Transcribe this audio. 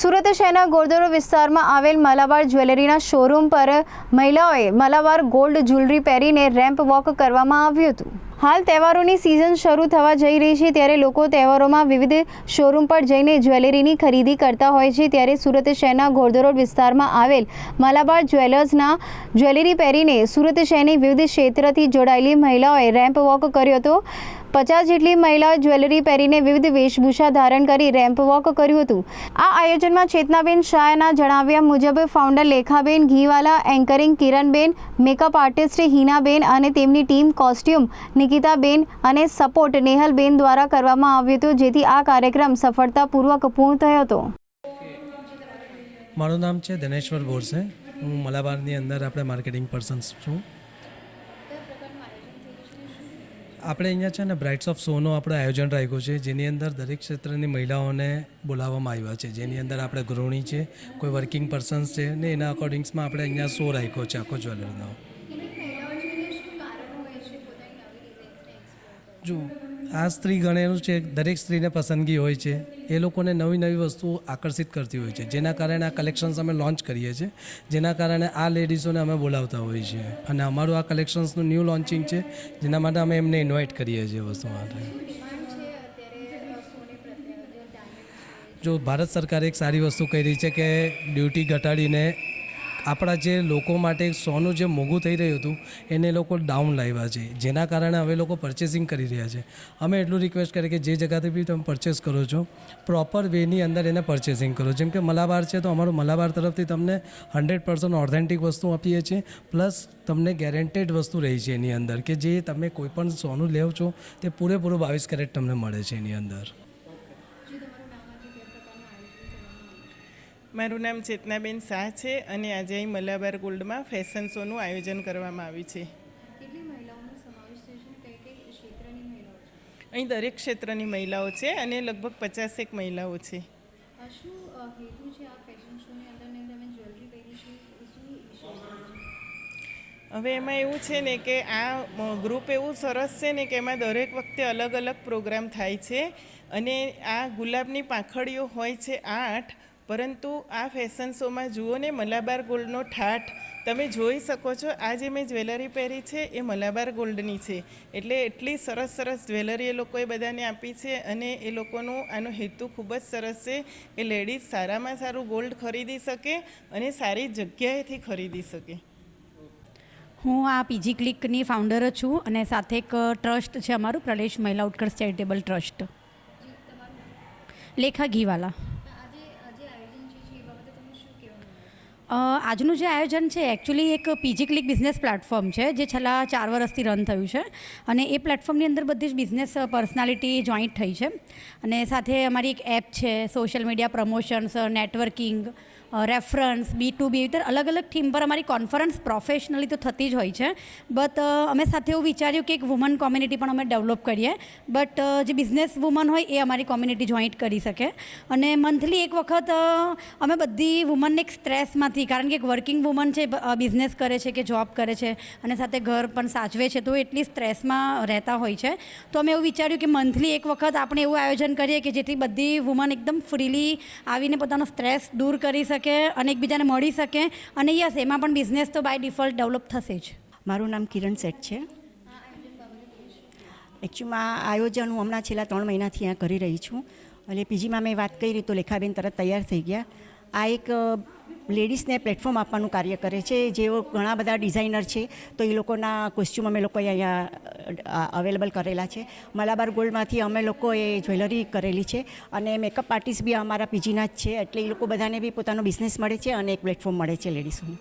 સુરત શહેરના ગોરદોરો વિસ્તારમાં આવેલ મલાબાર જ્વેલરીના શોરૂમ પર મહિલાઓએ મલાબાર ગોલ્ડ જ્વેલરી પહેરીને રેમ્પ વોક કરવામાં આવ્યું હતું. હાલ તહેવારોની સિઝન શરૂ થવા જઈ રહી છે ત્યારે લોકો તહેવારોમાં વિવિધ શોરૂમ પર જઈને જ્વેલરીની ખરીદી કરતા હોય છે. ત્યારે સુરત શહેરના ઘોડદરોડ વિસ્તારમાં આવેલ મલાબાર જ્વેલર્સના જ્વેલરી પહેરીને સુરત શહેરની વિવિધ ક્ષેત્રથી જોડાયેલી મહિલાઓએ રેમ્પ વોક કર્યો હતો. પચાસ જેટલી મહિલાઓ જ્વેલરી પહેરીને વિવિધ વેશભૂષા ધારણ કરી રેમ્પ વોક કર્યું હતું. આ આયોજનમાં ચેતનાબેન શાહના જણાવ્યા મુજબ founder Lekhaben Ghiwala, anchoring Kiranben, makeup artist Hinaben અને તેમની ટીમ કોસ્ટ્યુમ નિકિતાબેન અને સપોર્ટ નેહલબેન દ્વારા કરવામાં આવ્યું હતું, જેથી આ કાર્યક્રમ સફળતાપૂર્વક પૂર્ણ થયો હતો. મારું નામ છે ધનેશ્વર બોરસે હું મલાબારની અંદર આપણે માર્કેટિંગ પર્સન્સ છું. આપણે અહીંયા છે ને બ્રાઇટ્સ ઓફ શોનું આપણે આયોજન રાખ્યું છે જેની અંદર દરેક ક્ષેત્રની મહિલાઓને બોલાવવામાં આવ્યા છે. જેની અંદર આપણે ગૃહિણી છે કોઈ વર્કિંગ પર્સન્સ છે ને એના અકોર્ડિંગ્સમાં આપણે અહીંયા શો રાખ્યો છે આખો જ્વેલરીનો જો આ સ્ત્રી ગણેલું છે, દરેક સ્ત્રીને પસંદગી હોય છે. એ લોકોને નવી નવી વસ્તુઓ આકર્ષિત કરતી હોય છે. જેના કારણે આ કલેક્શન્સ અમે લોન્ચ કરીએ છીએ. જેના કારણે આ લેડીઝોને અમે બોલાવતા હોઈએ છીએ. અને અમારું આ કલેક્શન્સનું ન્યૂ લોન્ચિંગ છે, જેના માટે અમે એમને ઇન્વાઇટ કરીએ છીએ વસ્તુ માટે. જો ભારત સરકારે એક સારી વસ્તુ કરી છે કે ડ્યુટી ઘટાડીને આપણા જે લોકો માટે સોનું જે મોંઘું થઈ રહ્યું હતું, એને લોકો ડાઉન લાવ્યા છે. જેના કારણે હવે લોકો પરચેસિંગ કરી રહ્યા છે. અમે એટલું રિક્વેસ્ટ કરીએ કે જે જગ્યાથી બી તમે પરચેસ કરો છો પ્રોપર વેની અંદર એને પરચેસિંગ કરો. જેમ કે મલાબાર છે, તો અમારું મલાબાર તરફથી તમને હંડ્રેડ પર્સન્ટ ઓથેન્ટિક વસ્તુ આપીએ છીએ પ્લસ તમને ગેરેન્ટેડ વસ્તુ રહી છે એની અંદર, કે જે તમે કોઈ પણ સોનું લેવ છો, તે પૂરેપૂરું બાવીસ કેરેટ તમને મળે છે એની અંદર. મારું નામ ચેતનાબેન શાહ છે અને આજે અહીં મલાબાર ગોલ્ડમાં ફેશન શોનું આયોજન કરવામાં આવ્યું છે. અહીં દરેક ક્ષેત્રની મહિલાઓ છે અને લગભગ પચાસેક મહિલાઓ છે. હવે એમાં એવું છે ને કે આ ગ્રુપ એવું સરસ છે ને કે એમાં દરેક વખતે અલગ અલગ પ્રોગ્રામ થાય છે અને આ ગુલાબની પાંખડીઓ હોય છે આઠ પરંતુ આ ફેશન શોમાં જુઓ ને મલાબાર ગોલ્ડનો ઠાઠ તમે જોઈ શકો છો આ જે મેં જ્વેલરી પહેરી છે એ મલાબાર ગોલ્ડની છે. એટલે એટલી સરસ સરસ જ્વેલરી એ લોકોએ બધાને આપી છે અને એ લોકોનું આનો હેતુ ખૂબ જ સરસ છે કે લેડીઝ સારામાં સારું ગોલ્ડ ખરીદી શકે અને સારી જગ્યાએથી ખરીદી શકે. હું આ પીજી ક્લિકની ફાઉન્ડર છું અને સાથે એક ટ્રસ્ટ છે અમારું, પ્રદેશ મહિલા ઉત્કર્ષ ચેરિટેબલ ટ્રસ્ટ. લેખા ઘીવાલા. આજનું જે આયોજન છે એકચ્યુઅલી એક પીજી ક્લિક બિઝનેસ પ્લેટફોર્મ છે, જે છેલ્લા ચાર વર્ષથી રન થયું છે. અને એ પ્લેટફોર્મની અંદર બધી જ બિઝનેસ પર્સનાલિટી જોઈન્ટ થઈ છે. અને સાથે અમારી એક એપ છે social media promotions networking reference, B to B રીતે અલગ અલગ થીમ પર અમારી કોન્ફરન્સ પ્રોફેશનલી તો થતી જ હોય છે. બટ અમે સાથે એવું વિચાર્યું કે એક વુમન કોમ્યુનિટી પણ અમે ડેવલપ કરીએ. બટ જે બિઝનેસ વુમન હોય એ અમારી કોમ્યુનિટી જોઈન્ટ કરી શકે. અને મંથલી એક વખત અમે બધી વુમનને એક સ્ટ્રેસમાંથી કારણ કે એક વર્કિંગ વુમન છે બિઝનેસ કરે છે કે જોબ કરે છે અને સાથે ઘર પણ સાચવે છે, તો એટલી સ્ટ્રેસમાં રહેતા હોય છે. તો અમે એવું વિચાર્યું કે મંથલી એક વખત આપણે એવું આયોજન કરીએ કે જેથી બધી વુમન એકદમ ફ્રીલી આવીને પોતાનો સ્ટ્રેસ દૂર કરી શકે. અને એકબીજાને મળી શકે અને યસ, એમાં પણ બિઝનેસ તો બાય ડિફોલ્ટ ડેવલપ થશે જ. મારું નામ કિરણ શેઠ છે. એકચ્યુઅલમાં આયોજન હું હમણાં છેલ્લા ત્રણ મહિનાથી અહીંયા કરી રહી છું. એટલે પીજીમાં મેં વાત કરી તો લેખાબેન તરત તૈયાર થઈ ગયા. આ એક લેડીઝને પ્લેટફોર્મ આપવાનું કાર્ય કરે છે. જેઓ ઘણા બધા ડિઝાઇનર છે, તો એ લોકોના કોસ્ચ્યુમ અમે લોકોએ અહીંયા અવેલેબલ કરેલા છે. મલાબાર ગોલ્ડમાંથી અમે લોકોએ જ્વેલરી કરેલી છે અને મેકઅપ આર્ટિસ્ટ બી અમારા પીજીના જ છે. એટલે એ લોકો બધાને બી પોતાનો બિઝનેસ મળે છે અને એક પ્લેટફોર્મ મળે છે લેડીઝોને.